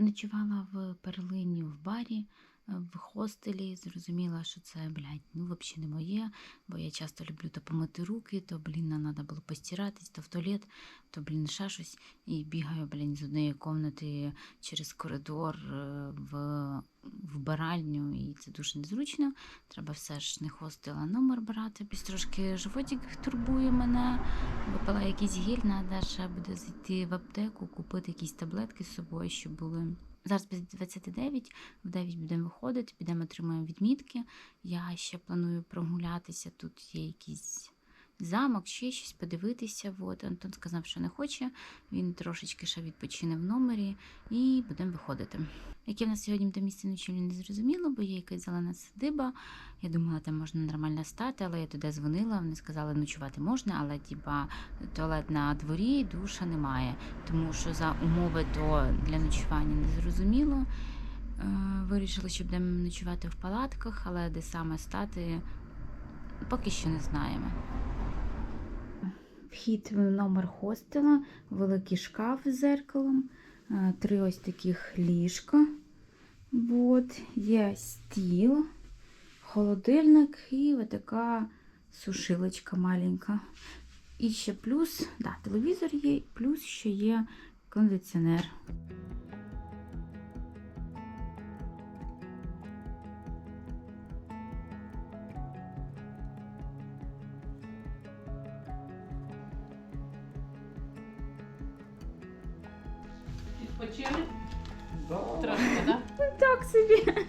Ночувала в перлині в барі, в хостелі. Зрозуміла, що це, блядь, ну взагалі не моє, бо я часто люблю то помити руки, то, блін, нам треба було постиратись, то в туалет, то, блін, ще щось. І бігаю, блін, з однієї кімнати через коридор е, в вбиральню, і це дуже незручно. Треба все ж не хостел, а номер брати. Піс трошки животик турбує мене. Випила якийсь гіль, треба ще буде зайти в аптеку, купити якісь таблетки з собою, щоб були. Зараз без 29, в 9 будемо виходити, підемо отримаємо відмітки. Я ще планую прогулятися. Тут є якийсь замок, ще щось подивитися. От Антон сказав, що не хоче. Він трошечки ще відпочине в номері і будемо виходити. Яке в нас сьогодні буде місце ночівлі, не зрозуміло, бо є якась зелена садиба. Я думала, там можна нормально стати, але я туди дзвонила. Вони сказали, ночувати можна, але типа туалет на дворі, душа немає. Тому що за умови то для ночування не зрозуміло. Е, Вирішили, що будемо ночувати в палатках, але де саме стати, поки що не знаємо. Вхід в номер хостела, великий шкаф з зеркалом, е, три ось таких ліжка. От, є стіл, холодильник і така сушилочка маленька. І ще плюс, да, телевізор є, плюс ще є кондиціонер. Відпочили? Да. Трошки, так? Так собі.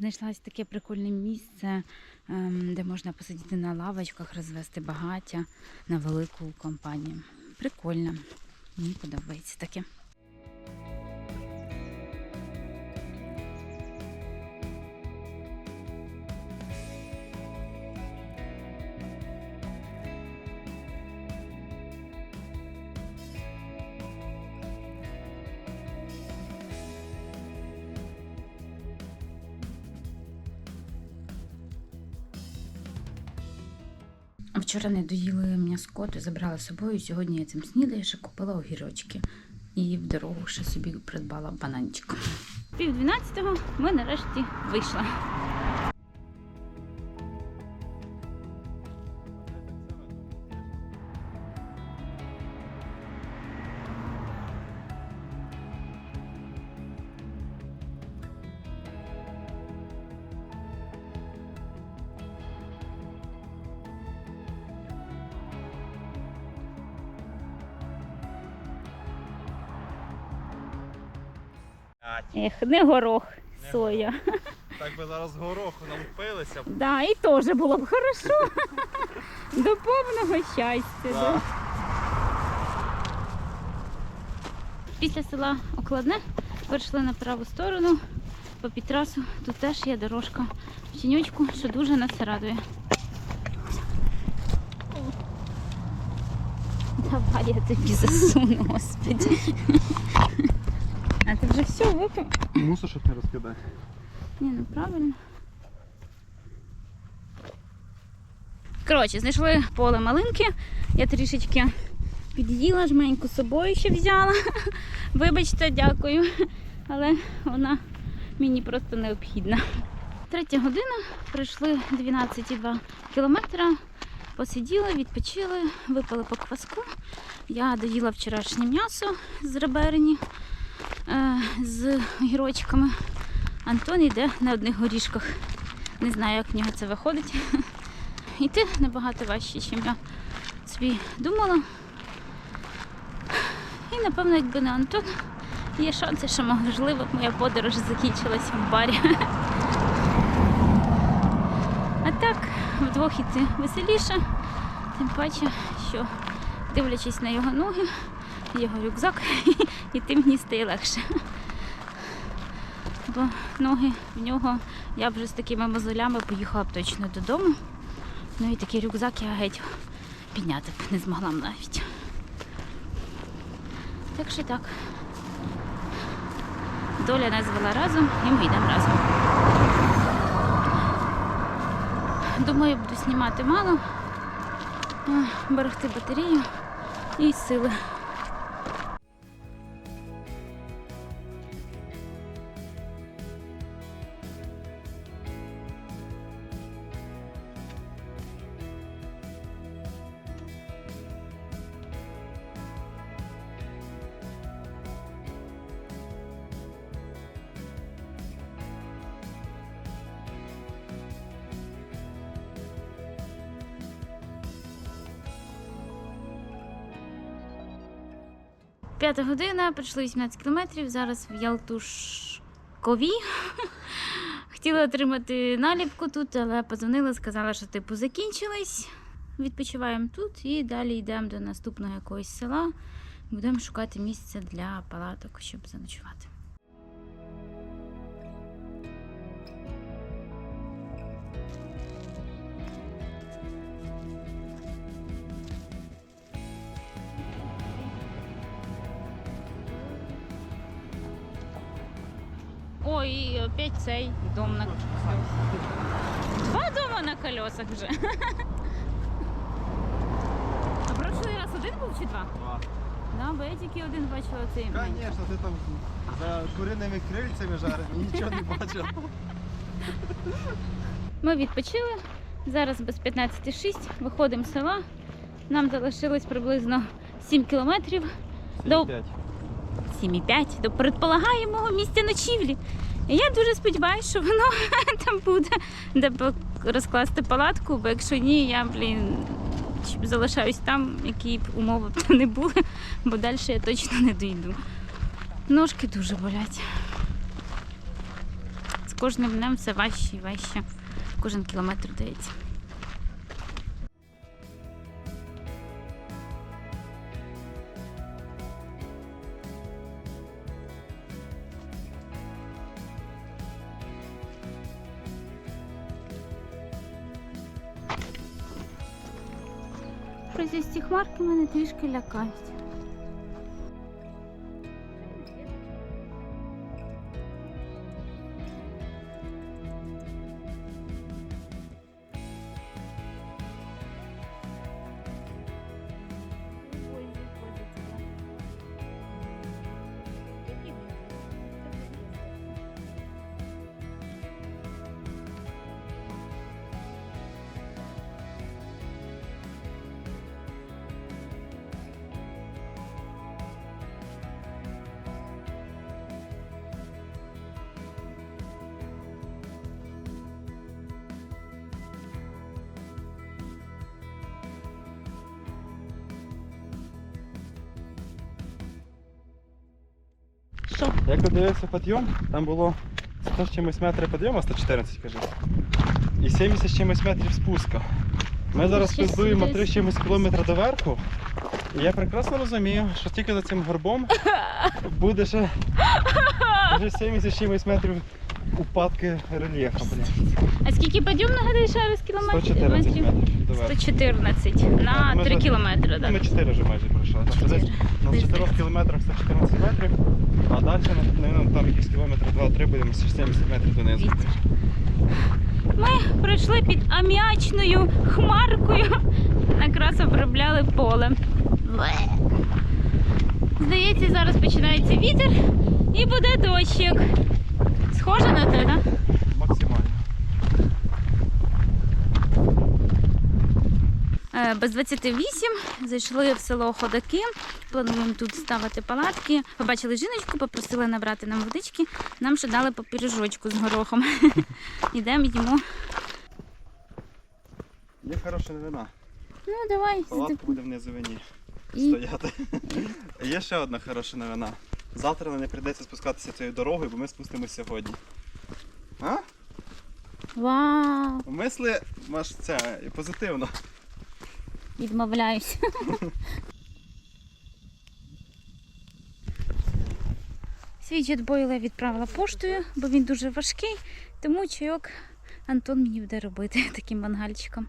Знайшлось таке прикольне місце, ем, де можна посидіти на лавочках, розвести багаття на велику компанію. Прикольно. Мені подобається таке. Вчора не доїли м'яско, то забрала з собою. Сьогодні я цим снідаю, ще купила огірочки. І в дорогу ще собі придбала бананчик. Пів дванадцятого ми нарешті вийшли. Ех, не горох, Не соя. Так би зараз гороху налупилися. б. Да, і теж було б хорошо. До повного щастя. Да. Да. Після села Окладне вийшли на праву сторону по підтрасу. Тут теж є дорожка в тіньочку, що дуже нас радує. Давай я тобі засуну, господи. Вже все випив? Мусор, щоб не розкидати. Ні, ну правильно. Коротше, знайшли поле малинки. Я трішечки під'їла, жменьку з собою ще взяла. Вибачте, дякую. Але вона мені просто необхідна. Третя година, пройшли 12,2 кілометра. Посиділи, відпочили, випили по кваску. Я доїла вчорашнє м'ясо з реберні з гірочками. Антон йде на одних горішках. Не знаю, як в нього це виходить. Йти набагато важче, ніж я собі думала. І напевно, якби не Антон, є шанси, що можливо моя подорож закінчилась в барі. А так, вдвох іти веселіше, тим паче, що дивлячись на його ноги, його рюкзак, іти мені стає легше. Бо ноги в нього, я б вже з такими мозолями поїхала б точно додому. Ну і такий рюкзак я геть підняти б не змогла б навіть. Так що так. Доля нас звела разом і ми йдемо разом. Думаю, буду знімати мало, берегти батарею і сили. П'ята година, пройшло 18 кілометрів. Зараз в Ялтушкові. Хотіла отримати наліпку тут, але позвонила, сказала, що типу закінчились. Відпочиваємо тут і далі йдемо до наступного якогось села. Будемо шукати місце для палаток, щоб заночувати. Ой, і опять цей дом на Два дома на колесах вже. А прошлий раз один був чи два? Да, бо я тільки один бачила цей. Звісно, ти там за куриними крильцями жарив і нічого не бачив. Ми відпочили. Зараз без 15.06 виходимо з села. Нам залишилось приблизно 7 кілометрів. До- 7,5 до предполагаємого місця ночівлі. Я дуже сподіваюся, що воно там буде, де розкласти палатку, бо якщо ні, я, блін, залишаюсь там, які б умови б не були, бо далі я точно не дійду. Ножки дуже болять. З кожним днем все важче і важче. Кожен кілометр дається. Трішки лякають. Що? Як дивився підйом, там було 100 з чимось метрів підйому, 114, кажи. І 70 з чимось метрів спуска. Ми зараз Ще піздуємо 3 з чимось кілометра до верху. І я прекрасно розумію, що тільки за цим горбом буде ще, вже 70 з чимось метрів упадки рельєфа, блін. А скільки підйом нагадаєш раз кілометрів? 114 метрів до верху. 114 на 3 кілометри, Ну, так? Ми 4 вже майже Тобто десь на 4 так. кілометрах 114 метрів, а далі ну, там якісь кілометри 2-3 будемо 70 метрів донизу. Ми пройшли під аміачною хмаркою, якраз обробляли поле. Здається, зараз починається вітер і буде дощик. Схоже на те, так? Максимально. Е, Без 28 зайшли в село Ходаки. Плануємо тут ставити палатки. Побачили жіночку, попросили набрати нам водички. Нам ще дали по пиріжочку з горохом. Ідемо, їмо. Є хороша новина. Ну, давай. Палатка буде внизу вині І стояти. Є ще одна хороша новина. Завтра нам не прийдеться спускатися цією дорогою, бо ми спустимося сьогодні. А? Вау! Мисли маш це позитивно. Відмовляюсь. Свій джетбойл відправила поштою, бо він дуже важкий, тому чайок Антон мені буде робити таким мангальчиком.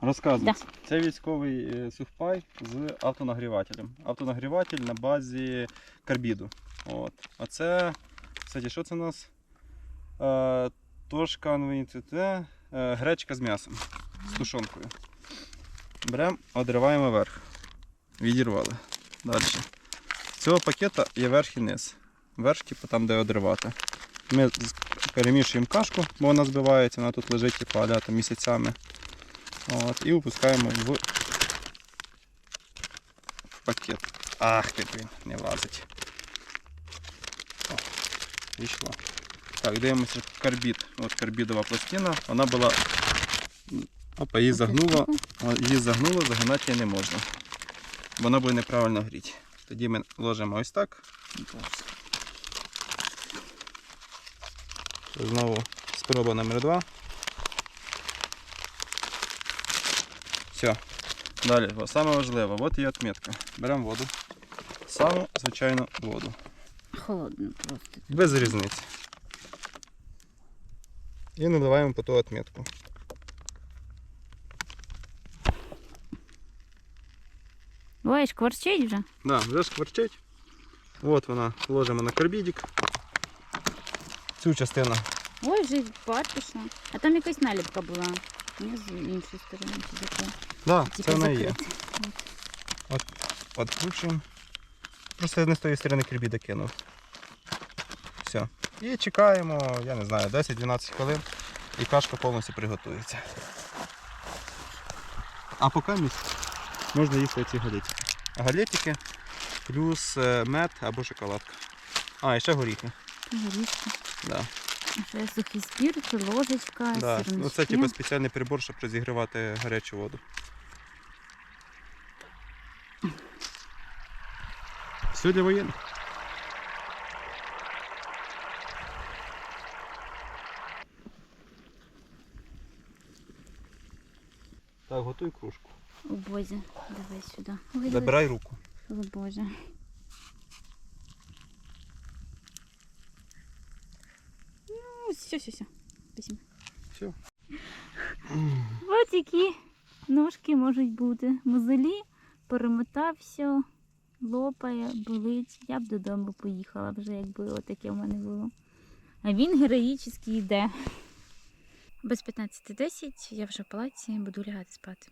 Розказую. Да. Це військовий е, сухпай з автонагрівателем. Автонагріватель на базі карбіду. От. А це, кстати, що це у нас? Е, тошка ну, це, це, е, гречка з м'ясом, з тушонкою. Беремо, одриваємо верх. Відірвали. Далі. З цього пакета є верх і низ. Верх, типу, там, де одривати. Ми перемішуємо кашку, бо вона збивається, вона тут лежить типу, аля, там, місяцями. От, і випускаємо в в пакет. Ах ти, блін, не влазить. О, вийшло. Так, дивимося карбід. От карбідова пластина. Вона була. Опа, її загнуло. О, Її загнуло, загинати її не можна. Бо Вона буде неправильно гріти. Тоді ми ложимо ось так. Знову спроба номер два. Все. Далі, саме важливе, от є відмітка. Беремо воду. Саму звичайну воду. Холодно просто. Без різниці. І наливаємо по ту відмітку. Ой, шкварчить вже. Да, вже шкварчить. От вона, ложимо на карбідик. Цю частину. Ой, вже пар пішла. А там якась наліпка була. Не з іншої сторони. Да, Типа це вона і є. закрити. Откручуємо. Просто я не з тої сторони карбіда кинув. Все. І чекаємо, я не знаю, 10-12 хвилин і кашка повністю приготується. А поки місць можна їсти ці галетики. Галетики плюс е, мед або шоколадка. А, і ще горіхи. Горішки. Да. Ще сухий спір, це ложечка, Да. сірнички. Ну, це типу спеціальний прибор, щоб розігрівати гарячу воду. Все для воєнних. Так, готуй кружку. О боже, давай сюди. Ой, Забирай руку. О боже. Ну, все, все, все. Спасибо. Все. Ось які ножки можуть бути. Мозолі, перемотав все, лопає, болить. Я б додому поїхала вже, якби отаке в мене було. А він героїчно йде. Без 15.10 я вже в палаці буду лягати спати.